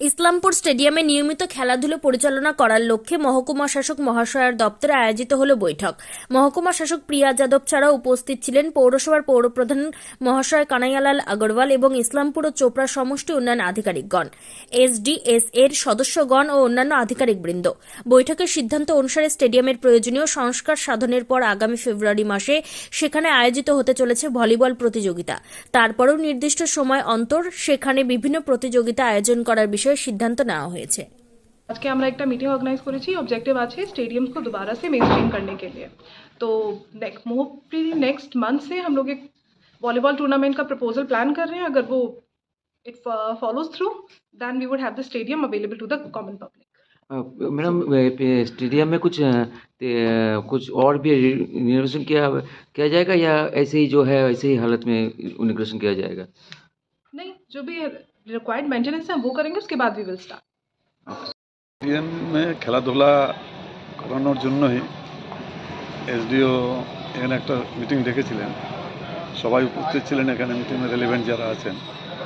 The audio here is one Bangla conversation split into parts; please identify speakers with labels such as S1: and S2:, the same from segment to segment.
S1: ইসলামপুর স্টেডিয়ামে নিয়মিত খেলাধুলো পরিচালনা করার লক্ষ্যে মহকুমা শাসক মহাশয়ের দপ্তরে আয়োজিত হল বৈঠক। মহকুমা শাসক প্রিয়া যাদব ছাড়াও উপস্থিত ছিলেন পৌরসভার পৌরপ্রধান মহাশয় কানাইয়ালাল আগরওয়াল এবং ইসলামপুর ও চোপড়া সমষ্টি উন্নয়ন আধিকারিকগণ এসডিএস এর সদস্যগণ ও অন্যান্য আধিকারিকবৃন্দ। বৈঠকের সিদ্ধান্ত অনুসারে স্টেডিয়ামের প্রয়োজনীয় সংস্কার সাধনের পর আগামী ফেব্রুয়ারি মাসে সেখানে আয়োজিত হতে চলেছে ভলিবল প্রতিযোগিতা। তারপরেও নির্দিষ্ট সময় অন্তর সেখানে বিভিন্ন প্রতিযোগিতা আয়োজন করার বিষয়ে সিদ্ধান্ত নেওয়া হয়েছে
S2: আজকে আমরা একটা মিটিং অর্গানাইজ করেছি অবজেক্টিভ আছে स्टेडियम को दोबारा से मेन स्ट्रीम करने के लिए तो मोस्टली नेक्स्ट मंथ से हम लोग एक वॉलीबॉल टूर्नामेंट का प्रपोजल प्लान कर रहे हैं अगर वो it follows through then we would have the stadium available to the common public
S3: uh, madam uh, पे- स्टेडियम में कुछ अ, ते- कुछ और भी रिनोवेशन किया किया जाएगा या ऐसे ही जो है ऐसे ही हालत में रिनोवेशन किया जाएगा
S2: नहीं जो भी रिक्वायर्ड मेंटेनेंस है वो करेंगे उसके बाद वी विल स्टार्ट
S4: স্টেডিয়ামে খেলাধুলা করানোর জন্যই এসডিও এখানে একটা মিটিং ডেকেছিলেন সবাই উপস্থিত ছিলেন এখানে মিটিংয়ে রেলিভেন্ট যারা আছেন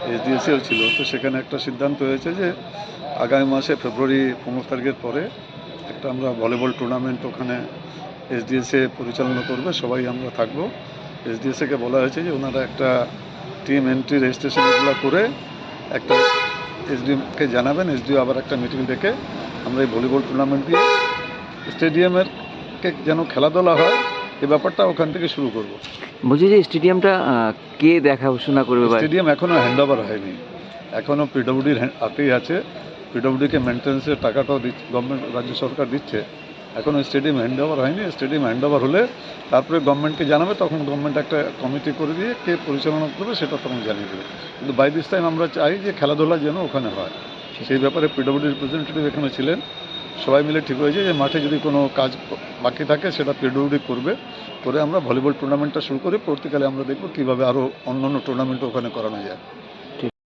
S4: এসডিএসিও ছিল তো সেখানে একটা সিদ্ধান্ত হয়েছে যে আগামী মাসে ফেব্রুয়ারি পনেরো তারিখের পরে একটা আমরা ভলিবল টুর্নামেন্ট ওখানে এসডিএসএ পরিচালনা করবে সবাই আমরা থাকবো এসডিএসএকে বলা হয়েছে যে ওনারা একটা টিম এন্ট্রি রেজিস্ট্রেশন এগুলো করে একটা এসডিএমকে জানাবেন এসডিও আবার একটা মিটিং ডেকে আমরা এই ভলিবল টুর্নামেন্ট দিয়ে স্টেডিয়ামের কে যেন খেলাধুলা হয় এই ব্যাপারটা ওখান থেকে শুরু করব।
S3: বলছি যে স্টেডিয়ামটা কে দেখাশোনা করবে
S4: স্টেডিয়াম এখনও হ্যান্ড ওভার হয়নি এখনও পিডব্লিউডির হাতেই আছে। পিডব্লিউডিকে মেনটেন্সের টাকাটাও দিচ্ছে গভর্নমেন্ট রাজ্য সরকার দিচ্ছে। এখনও স্টেডিয়াম হ্যান্ড ওভার হয়নি। স্টেডিয়াম হ্যান্ড ওভার হলে তারপরে গভর্নমেন্টকে জানাবে, তখন গভর্নমেন্ট একটা কমিটি করে দিয়ে কে পরিচালনা করবে সেটা তখন জানিয়ে দেবে। কিন্তু বাই দিস টাইম আমরা চাই যে খেলাধুলা যেন ওখানে হয়। সেই ব্যাপারে পিডব্লিউডি রিপ্রেজেন্টেটিভ এখানে ছিলেন। সবাই মিলে ঠিক হয়েছে যে মাঠে যদি কোনো কাজ বাকি থাকে সেটা পিডব্লিউডি করবে। করে আমরা ভলিবল টুর্নামেন্টটা শুরু করি পরবর্তীকালে আমরা দেখব কীভাবে আরও অন্য অন্য টুর্নামেন্ট ওখানে করানো যায়।